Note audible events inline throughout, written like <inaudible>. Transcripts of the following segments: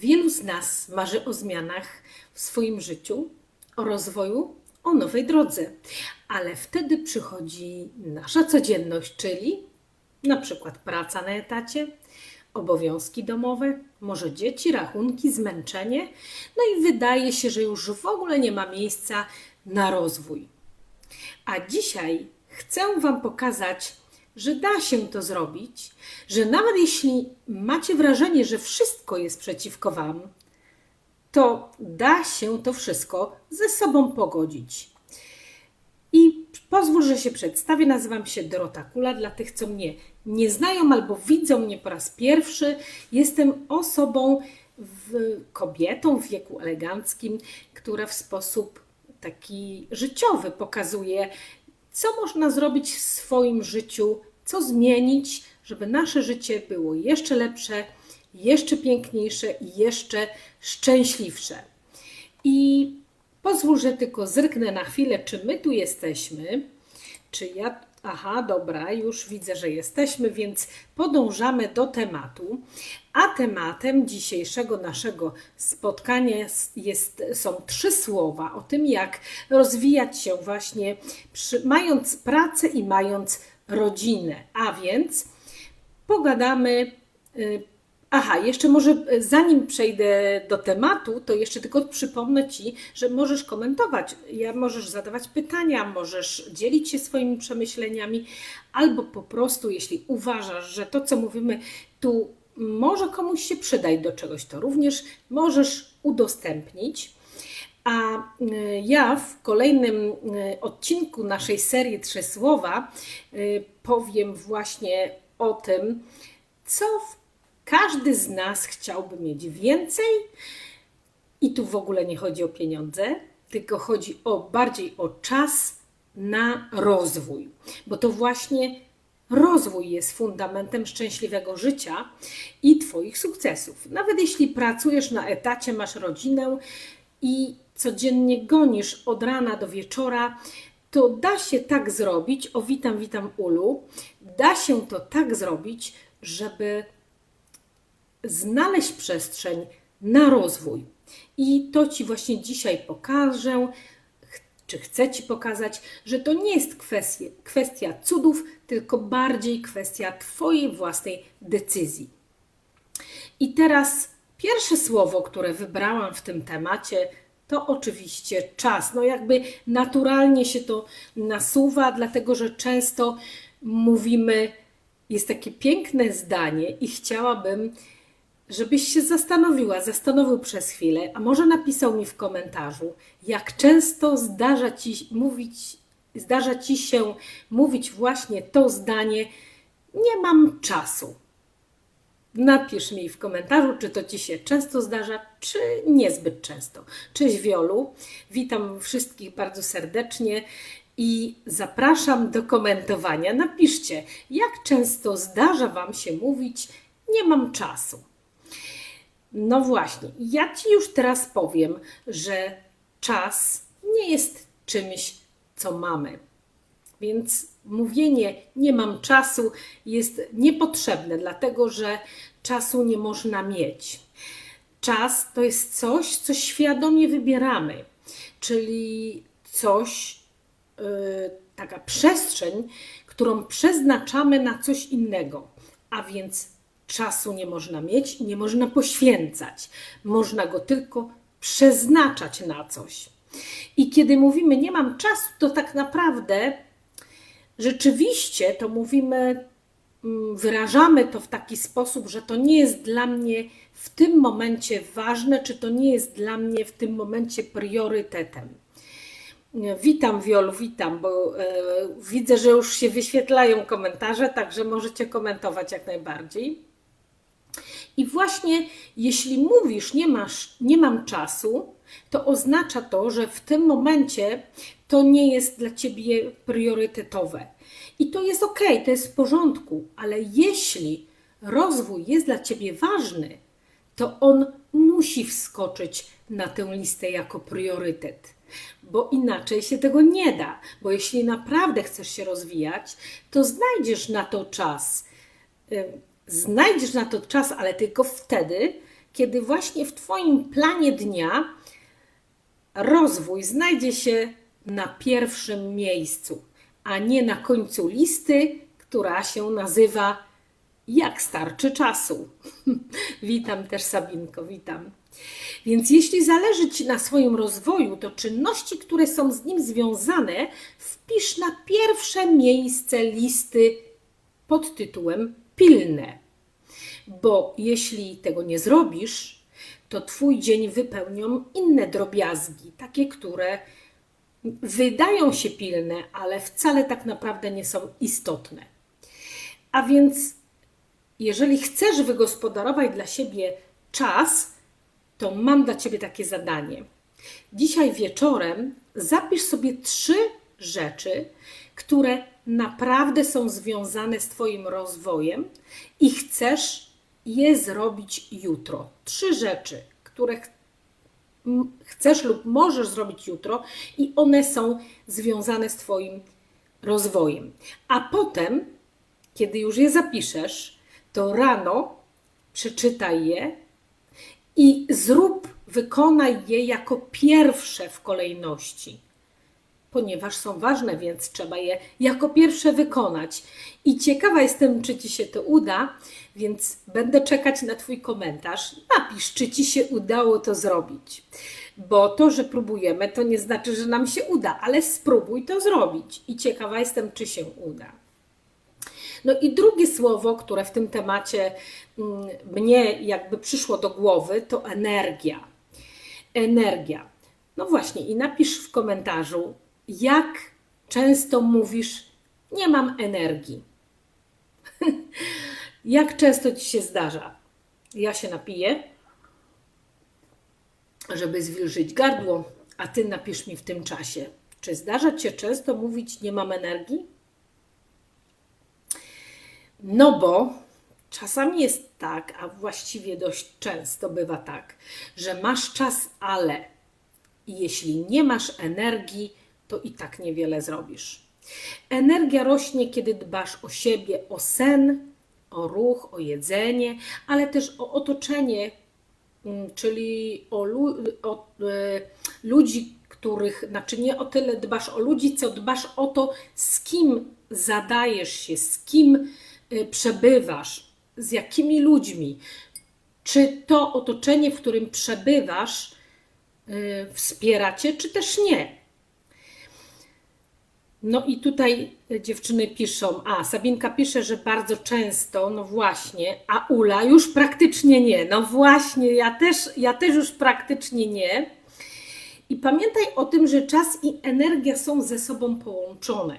Wielu z nas marzy o zmianach w swoim życiu, o rozwoju, o nowej drodze, ale wtedy przychodzi nasza codzienność, czyli na przykład praca na etacie, obowiązki domowe, może dzieci, rachunki, zmęczenie, no i wydaje się, że już w ogóle nie ma miejsca na rozwój. A dzisiaj chcę Wam pokazać, że da się to zrobić, że nawet jeśli macie wrażenie, że wszystko jest przeciwko Wam, to da się to wszystko ze sobą pogodzić. I pozwól, że się przedstawię. Nazywam się Dorota Kula. Dla tych, co mnie nie znają albo widzą mnie po raz pierwszy, jestem osobą, w, kobietą w wieku eleganckim, która w sposób taki życiowy pokazuje, co można zrobić w swoim życiu, co zmienić, żeby nasze życie było jeszcze lepsze, jeszcze piękniejsze i jeszcze szczęśliwsze. I pozwól, że tylko zryknę na chwilę, czy my tu jesteśmy, czy ja. Aha, dobra, już widzę, że jesteśmy, więc podążamy do tematu. A tematem dzisiejszego naszego spotkania jest, są trzy słowa o tym, jak rozwijać się właśnie przy, mając pracę i mając rodzinę. A więc pogadamy. Aha, jeszcze może y, zanim przejdę do tematu, to jeszcze tylko przypomnę Ci, że możesz komentować, ja możesz zadawać pytania, możesz dzielić się swoimi przemyśleniami, albo po prostu, jeśli uważasz, że to, co mówimy tu może komuś się przydać do czegoś, to również możesz udostępnić. A y, ja w kolejnym y, odcinku naszej serii Trzy Słowa powiem właśnie o tym, co w- każdy z nas chciałby mieć więcej. I tu w ogóle nie chodzi o pieniądze, tylko chodzi o bardziej o czas na rozwój, bo to właśnie rozwój jest fundamentem szczęśliwego życia i Twoich sukcesów. Nawet jeśli pracujesz na etacie, masz rodzinę i codziennie gonisz od rana do wieczora, to da się tak zrobić. O, witam, witam Ulu. Da się to tak zrobić, żeby znaleźć przestrzeń na rozwój. I to Ci właśnie dzisiaj pokażę, czy chcę Ci pokazać, że to nie jest kwestia, kwestia cudów, tylko bardziej kwestia Twojej własnej decyzji. I teraz pierwsze słowo, które wybrałam w tym temacie, to oczywiście czas. No jakby naturalnie się to nasuwa, dlatego że często mówimy, jest takie piękne zdanie i chciałabym, żebyś się zastanowiła, zastanowił przez chwilę, a może napisał mi w komentarzu, jak często zdarza ci mówić, zdarza ci się mówić właśnie to zdanie, nie mam czasu. Napisz mi w komentarzu, czy to Ci się często zdarza, czy niezbyt często. Cześć Wiolu, witam wszystkich bardzo serdecznie i zapraszam do komentowania. Napiszcie, jak często zdarza Wam się mówić, nie mam czasu. No właśnie, ja Ci już teraz powiem, że czas nie jest czymś, co mamy. Więc mówienie nie mam czasu jest niepotrzebne, dlatego że czasu nie można mieć. Czas to jest coś, co świadomie wybieramy, czyli coś, yy, taka przestrzeń, którą przeznaczamy na coś innego. A więc czasu nie można mieć, nie można poświęcać. Można go tylko przeznaczać na coś. I kiedy mówimy nie mam czasu, to tak naprawdę rzeczywiście to mówimy, mm, wyrażamy to w taki sposób, że to nie jest dla mnie w tym momencie ważne, czy to nie jest dla mnie w tym momencie priorytetem. Witam Wiolu, witam, bo e, widzę, że już się wyświetlają komentarze, także możecie komentować jak najbardziej. I właśnie jeśli mówisz, nie, masz, nie mam czasu, to oznacza to, że w tym momencie to nie jest dla ciebie priorytetowe. I to jest ok, to jest w porządku, ale jeśli rozwój jest dla ciebie ważny, to on musi wskoczyć na tę listę jako priorytet. Bo inaczej się tego nie da. Bo jeśli naprawdę chcesz się rozwijać, to znajdziesz na to czas. Znajdziesz na to czas, ale tylko wtedy, kiedy właśnie w Twoim planie dnia rozwój znajdzie się na pierwszym miejscu, a nie na końcu listy, która się nazywa Jak starczy czasu. <laughs> witam też Sabinko, witam. Więc jeśli zależy Ci na swoim rozwoju, to czynności, które są z nim związane, wpisz na pierwsze miejsce listy pod tytułem pilne. Bo jeśli tego nie zrobisz, to Twój dzień wypełnią inne drobiazgi, takie, które wydają się pilne, ale wcale tak naprawdę nie są istotne. A więc, jeżeli chcesz wygospodarować dla siebie czas, to mam dla Ciebie takie zadanie. Dzisiaj wieczorem zapisz sobie trzy rzeczy, które naprawdę są związane z Twoim rozwojem i chcesz je zrobić jutro. Trzy rzeczy, które chcesz lub możesz zrobić jutro i one są związane z Twoim rozwojem. A potem, kiedy już je zapiszesz, to rano przeczytaj je i zrób, wykonaj je jako pierwsze w kolejności. Ponieważ są ważne, więc trzeba je jako pierwsze wykonać. I ciekawa jestem, czy Ci się to uda, więc będę czekać na Twój komentarz. Napisz, czy Ci się udało to zrobić. Bo to, że próbujemy, to nie znaczy, że nam się uda, ale spróbuj to zrobić. I ciekawa jestem, czy się uda. No i drugie słowo, które w tym temacie mm, mnie jakby przyszło do głowy, to energia. Energia. No właśnie, i napisz w komentarzu, jak często mówisz, nie mam energii. <laughs> jak często ci się zdarza? Ja się napiję, żeby zwilżyć gardło, a ty napisz mi w tym czasie. Czy zdarza ci się często mówić, nie mam energii? No bo czasami jest tak, a właściwie dość często bywa tak, że masz czas, ale jeśli nie masz energii, to i tak niewiele zrobisz. Energia rośnie, kiedy dbasz o siebie, o sen, o ruch, o jedzenie, ale też o otoczenie, mm, czyli o, o e, ludzi, których, znaczy nie o tyle dbasz o ludzi, co dbasz o to, z kim zadajesz się, z kim Y, przebywasz, z jakimi ludźmi, czy to otoczenie, w którym przebywasz, y, wspiera cię, czy też nie. No i tutaj dziewczyny piszą, a Sabinka pisze, że bardzo często, no właśnie, a Ula już praktycznie nie. No właśnie, ja też, ja też już praktycznie nie. I pamiętaj o tym, że czas i energia są ze sobą połączone.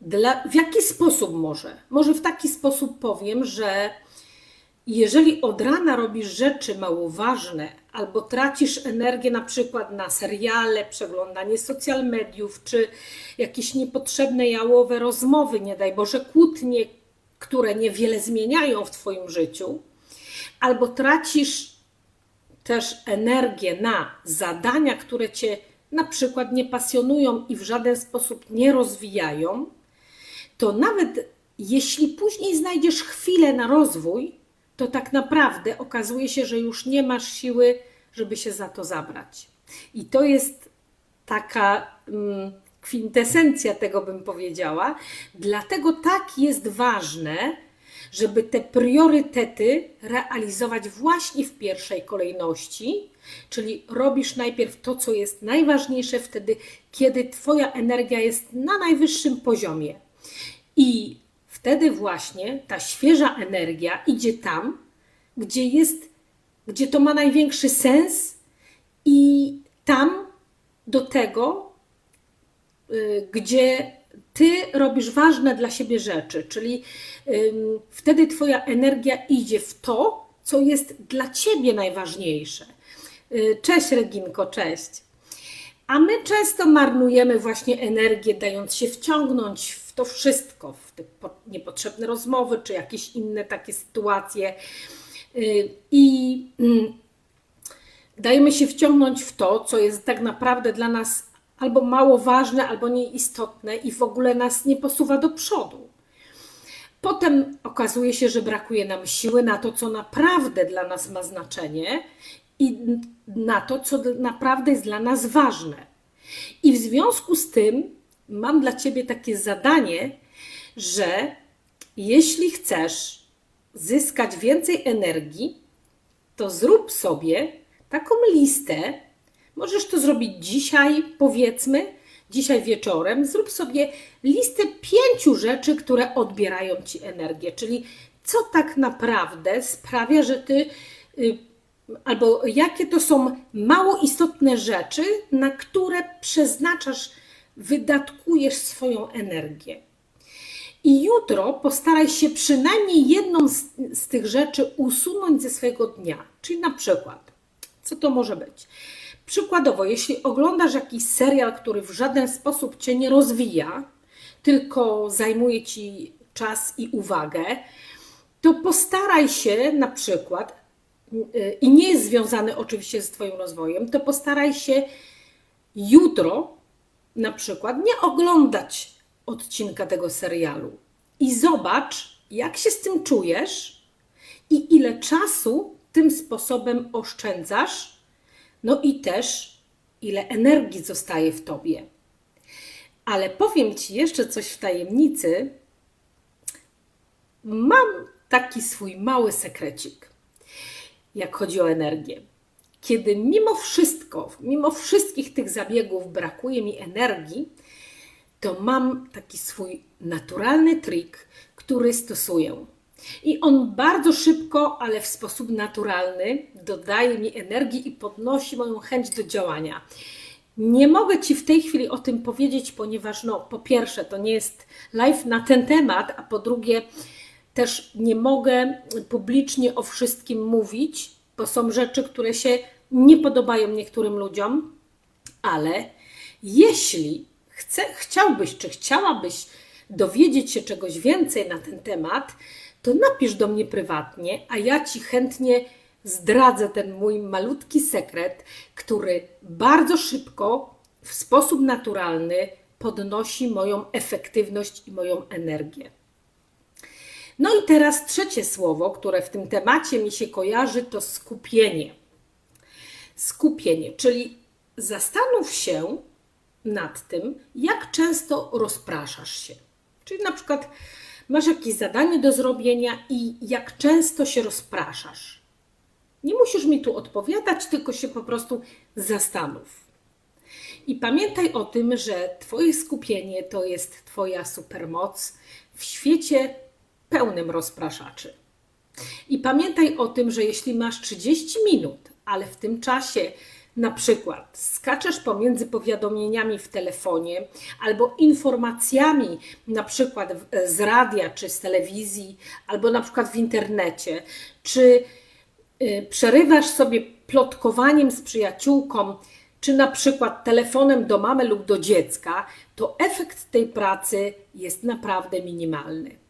Dla, w jaki sposób może? Może w taki sposób powiem, że jeżeli od rana robisz rzeczy mało ważne, albo tracisz energię na przykład na seriale, przeglądanie social mediów, czy jakieś niepotrzebne jałowe rozmowy, nie daj Boże kłótnie, które niewiele zmieniają w Twoim życiu, albo tracisz też energię na zadania, które Cię na przykład nie pasjonują i w żaden sposób nie rozwijają, to nawet jeśli później znajdziesz chwilę na rozwój, to tak naprawdę okazuje się, że już nie masz siły, żeby się za to zabrać. I to jest taka mm, kwintesencja tego, bym powiedziała. Dlatego tak jest ważne, żeby te priorytety realizować właśnie w pierwszej kolejności, czyli robisz najpierw to, co jest najważniejsze wtedy, kiedy Twoja energia jest na najwyższym poziomie. I wtedy właśnie ta świeża energia idzie tam, gdzie jest, gdzie to ma największy sens i tam do tego, y, gdzie ty robisz ważne dla siebie rzeczy, czyli wtedy twoja energia idzie w to, co jest dla ciebie najważniejsze. Y, cześć Reginko, cześć. A my często marnujemy właśnie energię, dając się wciągnąć w to wszystko, w te niepotrzebne rozmowy, czy jakieś inne takie sytuacje. Y, I mm, dajemy się wciągnąć w to, co jest tak naprawdę dla nas albo mało ważne, albo nieistotne i w ogóle nas nie posuwa do przodu. Potem okazuje się, że brakuje nam siły na to, co naprawdę dla nas ma znaczenie i na to, co naprawdę jest dla nas ważne. I w związku z tym mam dla Ciebie takie zadanie, że jeśli chcesz zyskać więcej energii, to zrób sobie taką listę. Możesz to zrobić dzisiaj, powiedzmy, dzisiaj wieczorem. Zrób sobie listę pięciu rzeczy, które odbierają ci energię, czyli co tak naprawdę sprawia, że ty. Y, albo jakie to są mało istotne rzeczy, na które przeznaczasz, wydatkujesz swoją energię. I jutro postaraj się przynajmniej jedną z, z, tych rzeczy usunąć ze swojego dnia. Czyli na przykład, co to może być? Przykładowo, jeśli oglądasz jakiś serial, który w żaden sposób cię nie rozwija, tylko zajmuje ci czas i uwagę, to postaraj się na przykład, y, i nie jest związany oczywiście z Twoim rozwojem, to postaraj się jutro na przykład nie oglądać odcinka tego serialu i zobacz, jak się z tym czujesz i ile czasu tym sposobem oszczędzasz, no i też ile energii zostaje w tobie. Ale powiem Ci jeszcze coś w tajemnicy. Mam taki swój mały sekrecik, jak chodzi o energię. Kiedy mimo wszystko, mimo wszystkich tych zabiegów brakuje mi energii, to mam taki swój naturalny trik, który stosuję. I on bardzo szybko, ale w sposób naturalny dodaje mi energii i podnosi moją chęć do działania. Nie mogę Ci w tej chwili o tym powiedzieć, ponieważ no, po pierwsze to nie jest live na ten temat, a po drugie też nie mogę publicznie o wszystkim mówić, bo są rzeczy, które się nie podobają niektórym ludziom, ale jeśli chce, chciałbyś czy chciałabyś dowiedzieć się czegoś więcej na ten temat, to napisz do mnie prywatnie, a ja Ci chętnie zdradzę ten mój malutki sekret, który bardzo szybko, w sposób naturalny podnosi moją efektywność i moją energię. No i teraz trzecie słowo, które w tym temacie mi się kojarzy, to skupienie. Skupienie, czyli zastanów się nad tym, jak często rozpraszasz się. Czyli na przykład masz jakieś zadanie do zrobienia i jak często się rozpraszasz. Nie musisz mi tu odpowiadać, tylko się po prostu zastanów. I pamiętaj o tym, że Twoje skupienie to jest Twoja supermoc w świecie pełnym rozpraszaczy. I pamiętaj o tym, że jeśli masz 30 minut, ale w tym czasie na przykład skaczesz pomiędzy powiadomieniami w telefonie albo informacjami, na przykład z radia czy z telewizji, albo na przykład w internecie, czy y, przerywasz sobie plotkowaniem z przyjaciółką, czy na przykład telefonem do mamy lub do dziecka, to efekt tej pracy jest naprawdę minimalny.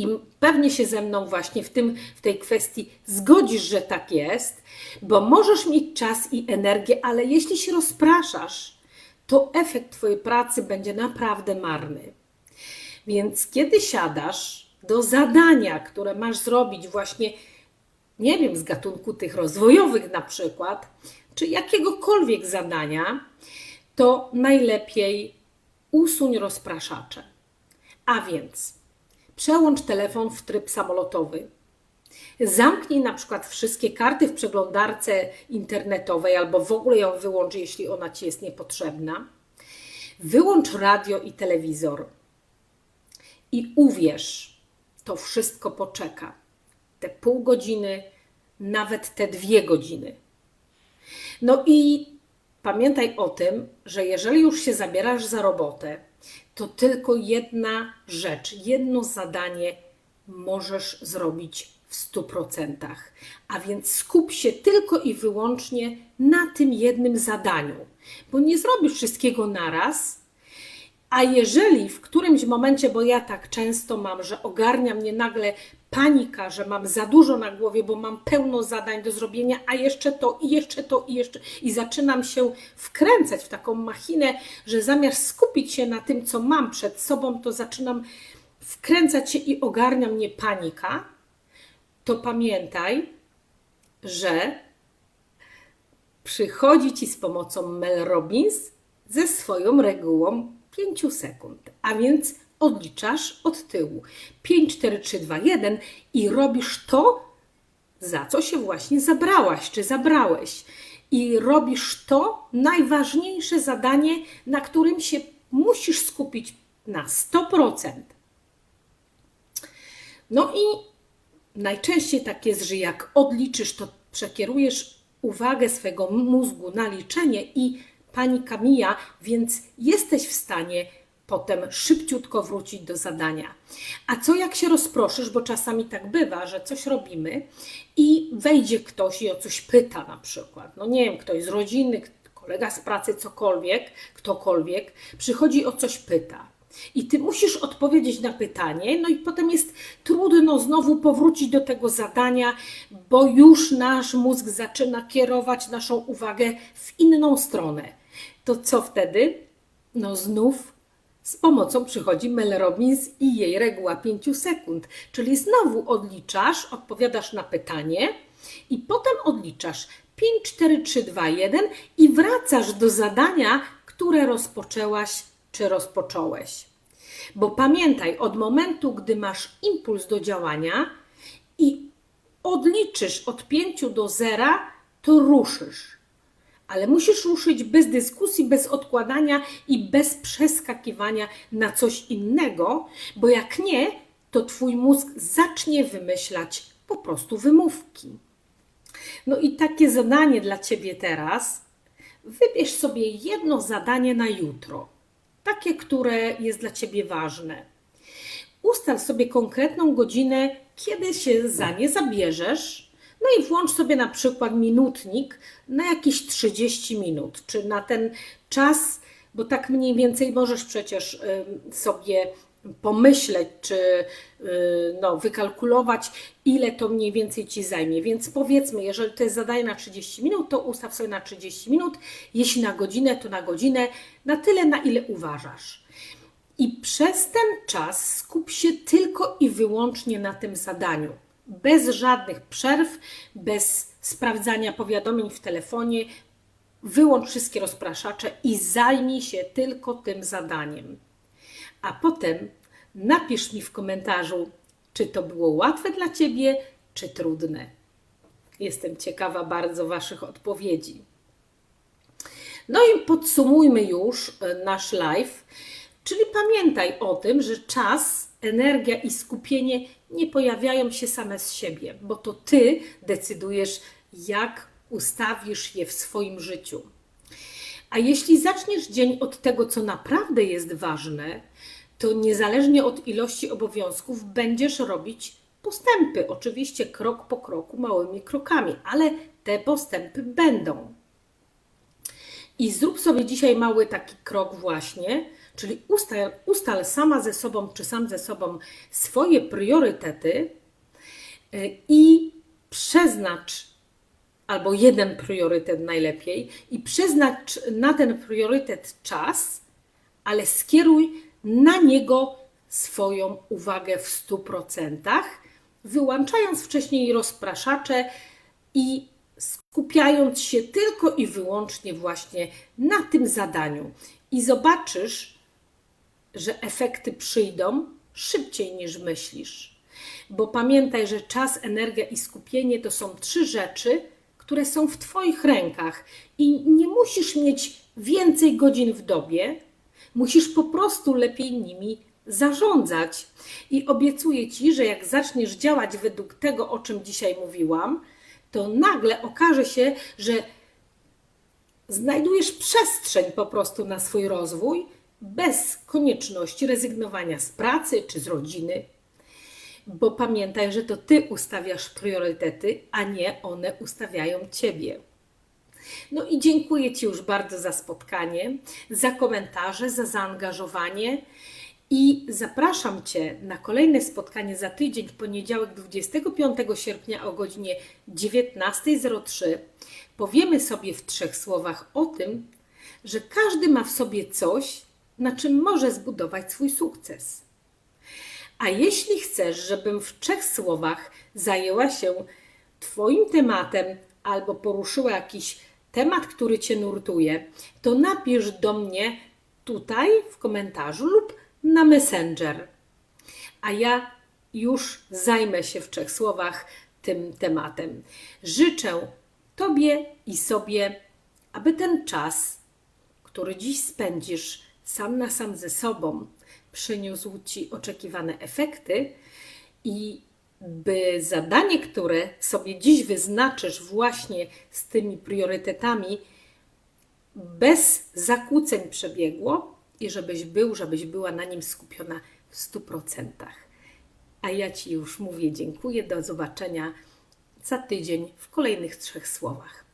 I pewnie się ze mną właśnie w, tym, w tej kwestii zgodzisz, że tak jest, bo możesz mieć czas i energię, ale jeśli się rozpraszasz, to efekt Twojej pracy będzie naprawdę marny. Więc kiedy siadasz do zadania, które masz zrobić właśnie, nie wiem, z gatunku tych rozwojowych na przykład, czy jakiegokolwiek zadania, to najlepiej usuń rozpraszacze. A więc Przełącz telefon w tryb samolotowy. Zamknij na przykład wszystkie karty w przeglądarce internetowej albo w ogóle ją wyłącz, jeśli ona ci jest niepotrzebna. Wyłącz radio i telewizor. I uwierz, to wszystko poczeka. Te pół godziny, nawet te dwie godziny. No i pamiętaj o tym, że jeżeli już się zabierasz za robotę, to tylko jedna rzecz, jedno zadanie możesz zrobić w 100%. A więc skup się tylko i wyłącznie na tym jednym zadaniu, bo nie zrobisz wszystkiego naraz. A jeżeli w którymś momencie, bo ja tak często mam, że ogarnia mnie nagle panika, że mam za dużo na głowie, bo mam pełno zadań do zrobienia, a jeszcze to i jeszcze to i jeszcze i zaczynam się wkręcać w taką machinę, że zamiast skupić się na tym, co mam przed sobą, to zaczynam wkręca cię i ogarnia mnie panika, to pamiętaj, że przychodzi ci z pomocą Mel Robbins ze swoją regułą 5 sekund, a więc odliczasz od tyłu 5, 4, 3, 2, 1 i robisz to, za co się właśnie zabrałaś czy zabrałeś. I robisz to najważniejsze zadanie, na którym się musisz skupić na 100%. No i najczęściej tak jest, że jak odliczysz, to przekierujesz uwagę swego mózgu na liczenie i panika mija, więc jesteś w stanie potem szybciutko wrócić do zadania. A co jak się rozproszysz, bo czasami tak bywa, że coś robimy i wejdzie ktoś i o coś pyta na przykład. No nie wiem, ktoś z rodziny, kolega z pracy, cokolwiek, ktokolwiek, przychodzi o coś pyta. I ty musisz odpowiedzieć na pytanie, no i potem jest trudno znowu powrócić do tego zadania, bo już nasz mózg zaczyna kierować naszą uwagę w inną stronę. To co wtedy? No znów z pomocą przychodzi Mel Robbins i jej reguła 5 sekund, czyli znowu odliczasz, odpowiadasz na pytanie i potem odliczasz 5, 4, 3, 2, 1 i wracasz do zadania, które rozpoczęłaś czy rozpocząłeś. Bo pamiętaj, od momentu, gdy masz impuls do działania i odliczysz od 5 do 0, to ruszysz ale musisz ruszyć bez dyskusji, bez odkładania i bez przeskakiwania na coś innego, bo jak nie, to twój mózg zacznie wymyślać po prostu wymówki. No i takie zadanie dla ciebie teraz. Wybierz sobie jedno zadanie na jutro, takie, które jest dla ciebie ważne. Ustal sobie konkretną godzinę, kiedy się za nie zabierzesz no i włącz sobie na przykład minutnik na jakieś 30 minut, czy na ten czas, bo tak mniej więcej możesz przecież sobie pomyśleć, czy y, no, wykalkulować, ile to mniej więcej ci zajmie. Więc powiedzmy, jeżeli to jest zadanie na 30 minut, to ustaw sobie na 30 minut, jeśli na godzinę, to na godzinę, na tyle, na ile uważasz. I przez ten czas skup się tylko i wyłącznie na tym zadaniu bez żadnych przerw, bez sprawdzania powiadomień w telefonie. Wyłącz wszystkie rozpraszacze i zajmij się tylko tym zadaniem. A potem napisz mi w komentarzu, czy to było łatwe dla Ciebie, czy trudne. Jestem ciekawa bardzo Waszych odpowiedzi. No i podsumujmy już e, nasz live, czyli pamiętaj o tym, że czas, energia i skupienie nie pojawiają się same z siebie, bo to ty decydujesz, jak ustawisz je w swoim życiu. A jeśli zaczniesz dzień od tego, co naprawdę jest ważne, to niezależnie od ilości obowiązków będziesz robić postępy. Oczywiście krok po kroku, małymi krokami, ale te postępy będą. I zrób sobie dzisiaj mały taki krok, właśnie, Czyli ustal, ustal sama ze sobą, czy sam ze sobą swoje priorytety y, i przeznacz albo jeden priorytet najlepiej i przeznacz na ten priorytet czas, ale skieruj na niego swoją uwagę w 100%, wyłączając wcześniej rozpraszacze i skupiając się tylko i wyłącznie właśnie na tym zadaniu. I zobaczysz, że efekty przyjdą szybciej niż myślisz. Bo pamiętaj, że czas, energia i skupienie to są trzy rzeczy, które są w Twoich rękach i nie musisz mieć więcej godzin w dobie, musisz po prostu lepiej nimi zarządzać. I obiecuję Ci, że jak zaczniesz działać według tego, o czym dzisiaj mówiłam, to nagle okaże się, że znajdujesz przestrzeń po prostu na swój rozwój bez konieczności rezygnowania z pracy czy z rodziny, bo pamiętaj, że to ty ustawiasz priorytety, a nie one ustawiają ciebie. No i dziękuję Ci już bardzo za spotkanie, za komentarze, za zaangażowanie i zapraszam Cię na kolejne spotkanie za tydzień, w poniedziałek 25 sierpnia o godzinie 19.03. Powiemy sobie w trzech słowach o tym, że każdy ma w sobie coś, na czym może zbudować swój sukces. A jeśli chcesz, żebym w trzech słowach zajęła się Twoim tematem albo poruszyła jakiś temat, który Cię nurtuje, to napisz do mnie tutaj w komentarzu lub na Messenger. A ja już zajmę się w trzech słowach tym tematem. Życzę Tobie i sobie, aby ten czas, który dziś spędzisz sam na sam ze sobą, przyniósł Ci oczekiwane efekty i by zadanie, które sobie dziś wyznaczysz właśnie z tymi priorytetami, bez zakłóceń przebiegło i żebyś był, żebyś była na nim skupiona w 100%. A ja Ci już mówię dziękuję, do zobaczenia za tydzień w kolejnych trzech słowach.